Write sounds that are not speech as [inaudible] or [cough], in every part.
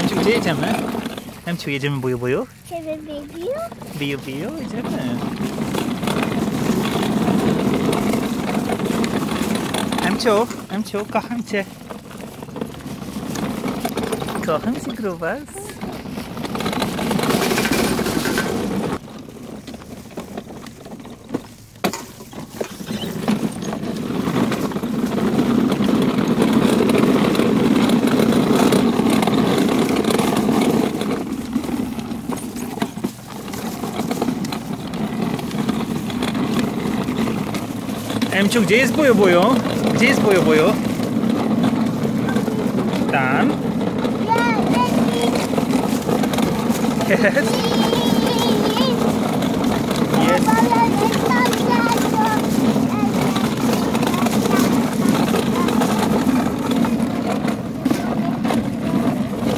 Emciu, gdzie jedziemy? Emciu, jedziemy buju buju? Ciebie baby? Biju biju, jedziemy. Emciu, Emciu, kocham cię. Kocham cię, grubas. Emciu, gdzie jest buju buju? Gdzie jest buju buju? Tam. Jest. Jest.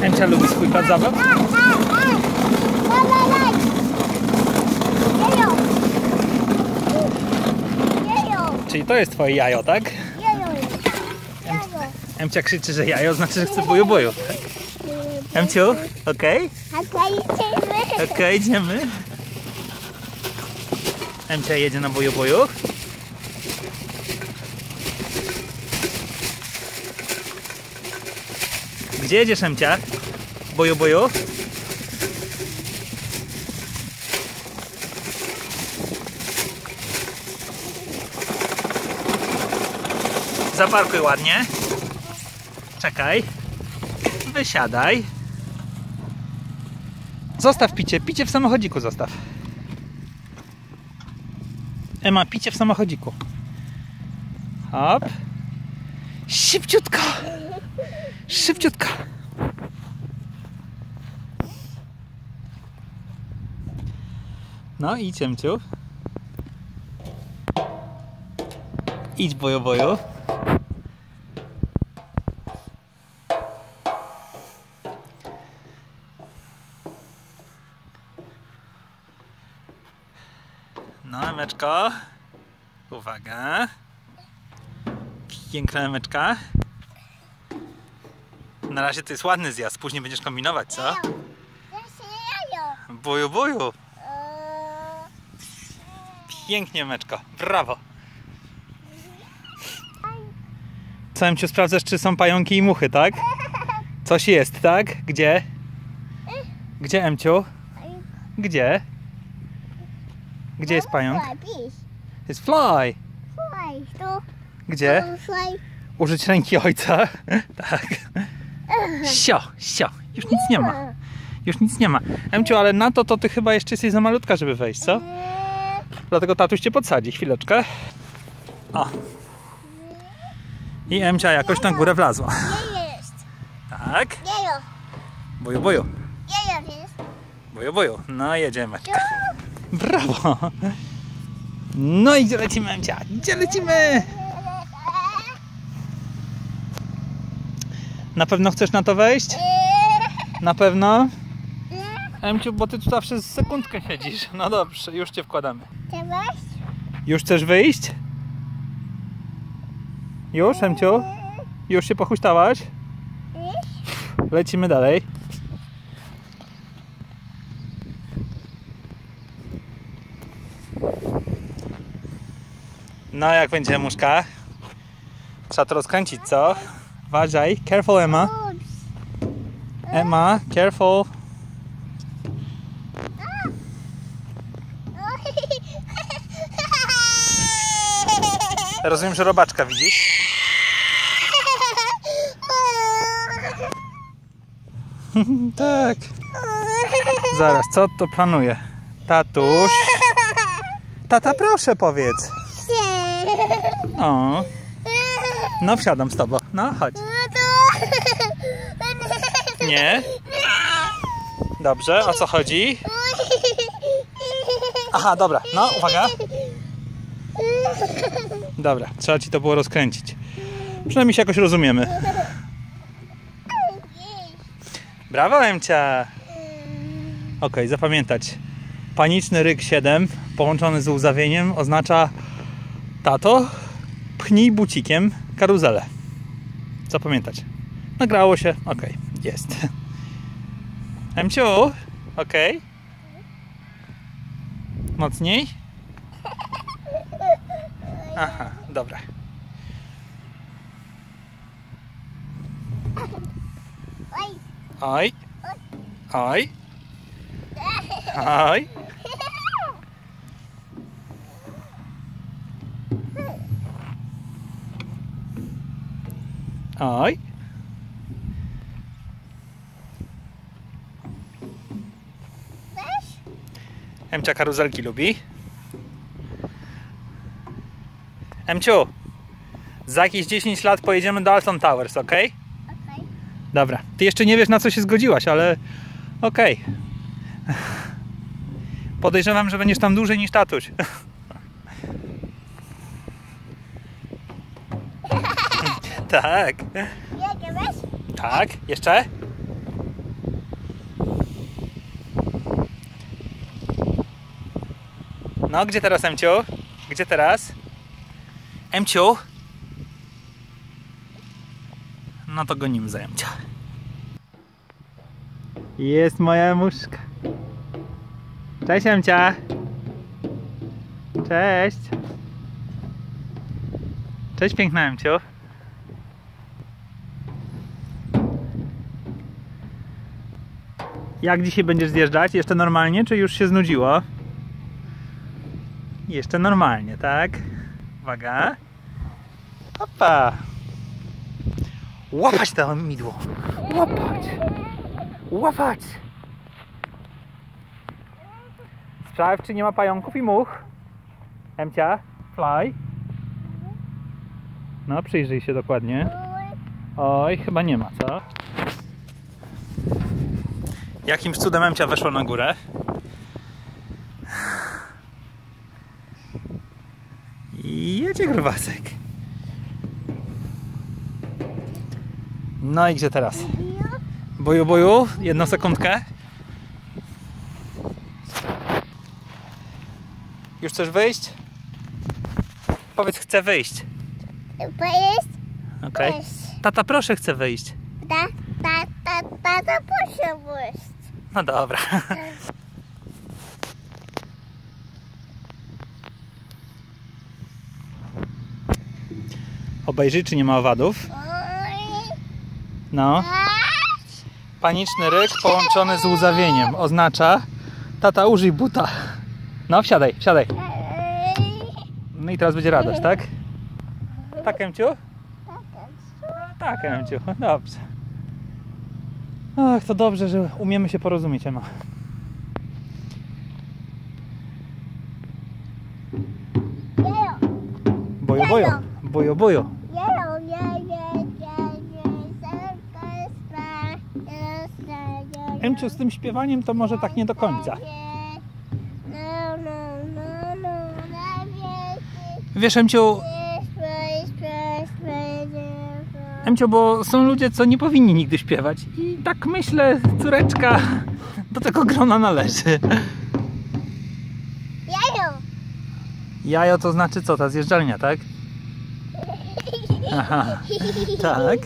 Emcia lubi swój plac zabaw? Czyli to jest twoje jajo, tak? Emcia krzyczy, że jajo znaczy, że chce buju buju. Emciu, okej? Okej, idziemy. Emcia jedzie na boju boju. Gdzie jedziesz, Emcia? Boju boju? Zaparkuj ładnie. Czekaj. Wysiadaj. Zostaw picie, picie w samochodziku zostaw. Ema, picie w samochodziku. Hop. Szybciutko. Szybciutko. No i ciemciu. Idź bojo bojo. No, emeczko. Uwaga. Piękna emeczka. Na razie to jest ładny zjazd, później będziesz kombinować, co? Buju, buju. Pięknie, meczko. Brawo. Co, Emciu, sprawdzasz, czy są pająki i muchy, tak? [laughs] Coś jest, tak? Gdzie? Gdzie, Emciu? Gdzie? Gdzie jest pająk? Jest fly. Gdzie? Użyć ręki ojca. [laughs] Tak. Sio, sio. Już nic nie ma. Już nic nie ma. Emciu, ale na to to ty chyba jeszcze jesteś za malutka, żeby wejść, co? Dlatego tatuś cię podsadzi. Chwileczkę. O. I Emcia jakoś na górę wlazła. Tak. Boju, boju. Boju, boju. No jedziemy. Brawo. No i gdzie lecimy, Emcia? Gdzie lecimy? Na pewno chcesz na to wejść? Na pewno? Emciu, bo ty tu zawsze z sekundkę siedzisz. No dobrze, już cię wkładamy. Już chcesz wyjść? Już, Emciu? Już się pochuśtałaś? Lecimy dalej. No, jak będzie muszka? Trzeba to rozkręcić, co? Uważaj. Careful, Emma. Emma, careful. Rozumiem, że robaczka widzisz? [laughs] tak. Zaraz, co to planuje? Tatuś. Tata, proszę powiedz. O. No, wsiadam z tobą. No, chodź. Nie? Dobrze, o co chodzi? Aha, dobra, no, uwaga. Dobra, trzeba ci to było rozkręcić. Przynajmniej się jakoś rozumiemy. Brawo, Emcia! Ok, zapamiętać. Paniczny ryk 7 połączony z łzawieniem oznacza tato, pchnij bucikiem karuzelę. Zapamiętać. Nagrało się? Ok, jest. [laughs] Emciu, okej. Mocniej. Aha, dobra. Oj. Oj. Oj. Oj. Oj. Emcia karuzelki lubi. Emciu, za jakieś 10 lat pojedziemy do Alton Towers, ok? Okej. Dobra. Ty jeszcze nie wiesz na co się zgodziłaś, ale okej. Podejrzewam, że będziesz tam dłużej niż tatuś. [laughs] tak, weź? tak. Jeszcze? No, gdzie teraz Emciu? Gdzie teraz? Emciu? No to gonimy za Emcia. Jest moja muszka. Cześć Emcia. Cześć. Cześć piękna Emciu. Jak dzisiaj będziesz zjeżdżać? Jeszcze normalnie, czy już się znudziło? Jeszcze normalnie, tak? Uwaga. Opa. Łapać to midło. Łapać. Łapać. Sprawdź, czy nie ma pająków i much. Emcia, fly. No, przyjrzyj się dokładnie. Oj, chyba nie ma, co? Jakimś cudem Emcia weszła na górę. I jedzie grubasek. No i gdzie teraz? Boju, boju, jedną sekundkę. Już chcesz wyjść? Powiedz, chcę wyjść. Pojeść? Okej. Weź. Tata, proszę, chcę wyjść. Ta, ta, ta, ta, ta, proszę wyjść. No dobra. Obejrzyj, czy nie ma owadów. No. Paniczny ryk połączony z łzawieniem oznacza tata użyj buta. No, wsiadaj, wsiadaj. No i teraz będzie radość, tak? Tak, Emciu? Tak, Emciu, dobrze. Ach, to dobrze, że umiemy się porozumieć, Ema. Bojo, bojo, bojo, bojo. Emciu, z tym śpiewaniem to może tak nie do końca. No, no, no, no. Wiesz, Emciu, Emcio, bo są ludzie, co nie powinni nigdy śpiewać. I tak myślę, córeczka do tego grona należy. Jejo. Jajo to znaczy co? Ta zjeżdżalnia, tak? Aha, tak.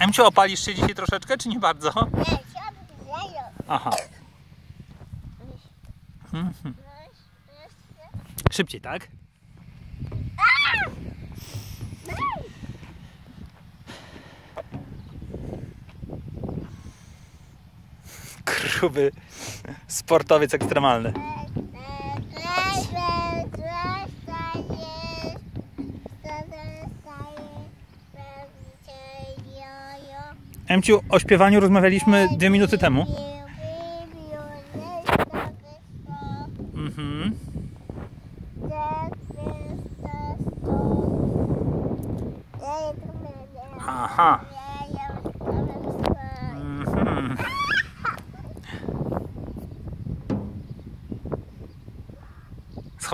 Emcio, opalisz się dzisiaj troszeczkę, czy nie bardzo? Nie, jejo. Aha. Mhm. Szybciej, tak? Gruby sportowiec ekstremalny. Emciu, o śpiewaniu rozmawialiśmy dwie minuty temu. Mhm. Aha.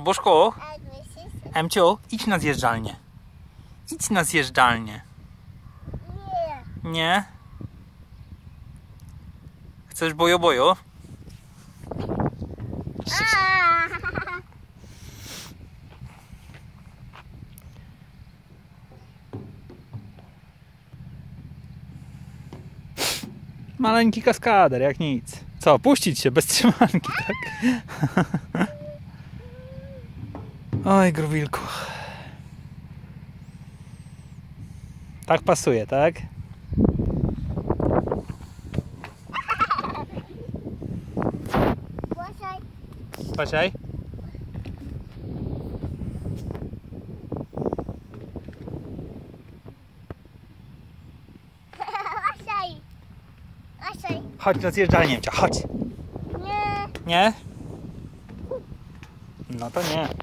Schabuszku, Emciu, idź na zjeżdżalnię. Idź na zjeżdżalnię. Nie? Chcesz bojo bojo? Maleńki kaskader, jak nic. Co, puścić się bez trzymanki, tak? [laughs] Oj, grubilku. Tak pasuje, tak? Pasiaj. [laughs] Chodź na zjeżdżalnię, chodź. Nie. Nie? No to nie.